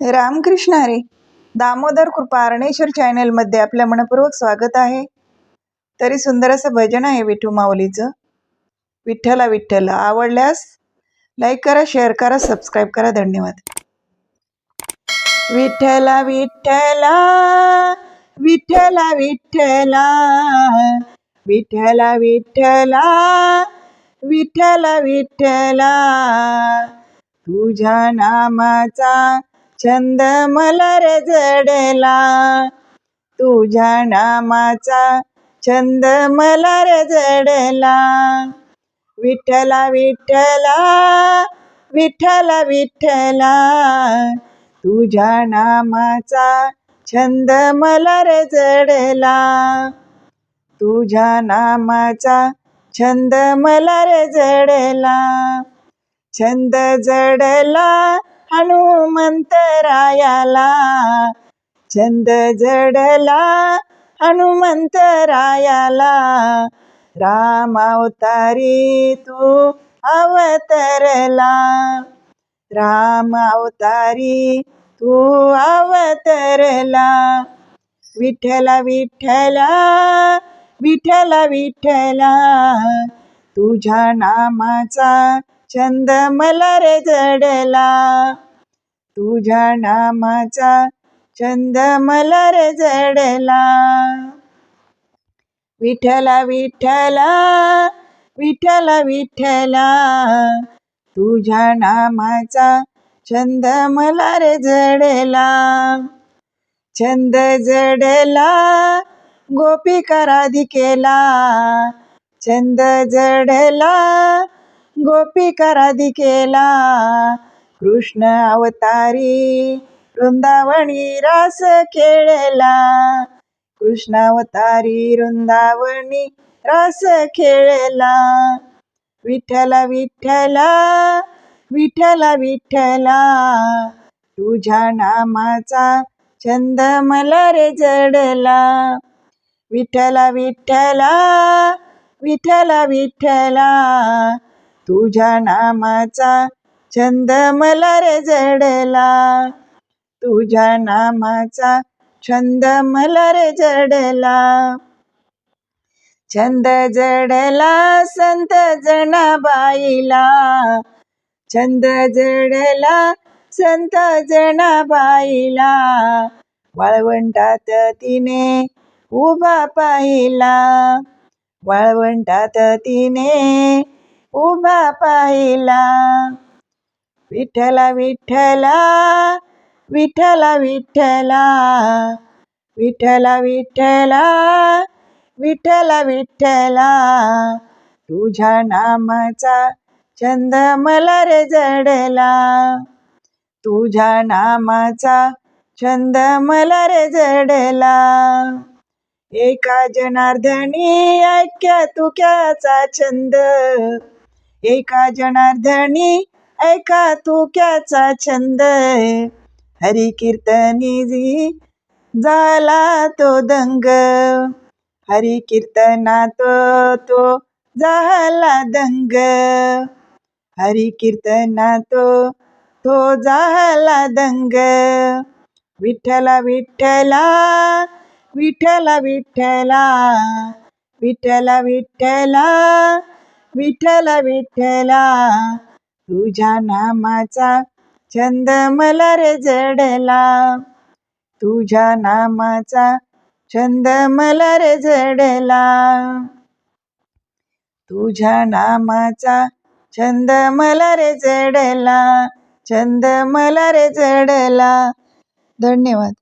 रामकृष्ण हरे दामोदर कृपा अरणेश्वर चॅनलमध्ये आपल्या मनपूर्वक स्वागत आहे. तरी सुंदर असं भजन आहे विठू माऊलीचं. विठ्ठला विठ्ठल आवडल्यास लाईक करा शेअर करा सबस्क्राईब करा. धन्यवाद. विठ्ठला विठ्ठला विठ्ठला विठ्ठला विठ्ठला विठ्ठला विठ्ठला विठ्ठला तुझ्या नामाचा छंद मला रे जडला. तुझ्या नामाचा छंद मला रे जडला. विठ्ठला विठ्ठला विठ्ठला विठ्ठला. तुझ्या नामाचा छंद मला रे जडला. तुझ्या नामाचा छंद मला रे जडला. छंद जडला हनुमंतरायाला. छंद जडला हनुमंतरायाला. राम अवतारी तू अवतरला. राम अवतारी तू अवतरला. विठ्ठला विठ्ठला विठ्ठला विठ्ठला. तुझ्या नामाचा छंद मला रे जडला. तुझ्या नामाचा छंद मला रे जडला. विठ्ठला विठ्ठला विठला विठ्ठला तुझ्या नामाचा छंद मला रे जडला. छंद जडला गोपिका राधिकेला छंद जडला गोपिका राधिकेला कृष्ण अवतारी वृंदावणी रास खेळला. कृष्ण अवतारी वृंदावणी रास खेळला. विठ्ठला विठ्ठला विठ्ठला विठ्ठला तुझ्या नामाचा छंद मला रे जडला. विठ्ठला विठ्ठला विठ्ठला विठ्ठला तुझ्या नामाचा छंद मला रे जडला. तुझ्या नामाचा छंद मला रे जडला. छंद जडला संत जनाबाईला. छंद जडला संत जनाबाईला. वाळवंटात तिने उभा पाहिला. वाळवंटात तिने उभा पाहिला. विठ्ठला विठ्ठला विठ्ठला विठ्ठला विठ्ठला विठ्ठला विठ्ठला विठ्ठला. तुझ्या नामाचा छंद मला रे जडला. तुझ्या नामाचा छंद मला रे जडला. एका जनार्दनी ऐक्या तुक्याचा छंद. एका जनार्दनी ऐका तुक्याचा छंद हरी कीर्तनी जी झाला तो दंग. हरी कीर्तनात तो झाला दंग. हरी कीर्तनात तो झाला दंग. विठ्ठला विठ्ठला विठ्ठला विठ्ठला. विठ्ठला विठ्ठला विठ्ठला विठ्ठला. तुझ्या नामाचा छंद मला रे जडला. तुझ्या नामाचा छंद मला रे जडला. तुझ्या नामाचा छंद मला रे जडला. छंद मला रे जडला. धन्यवाद.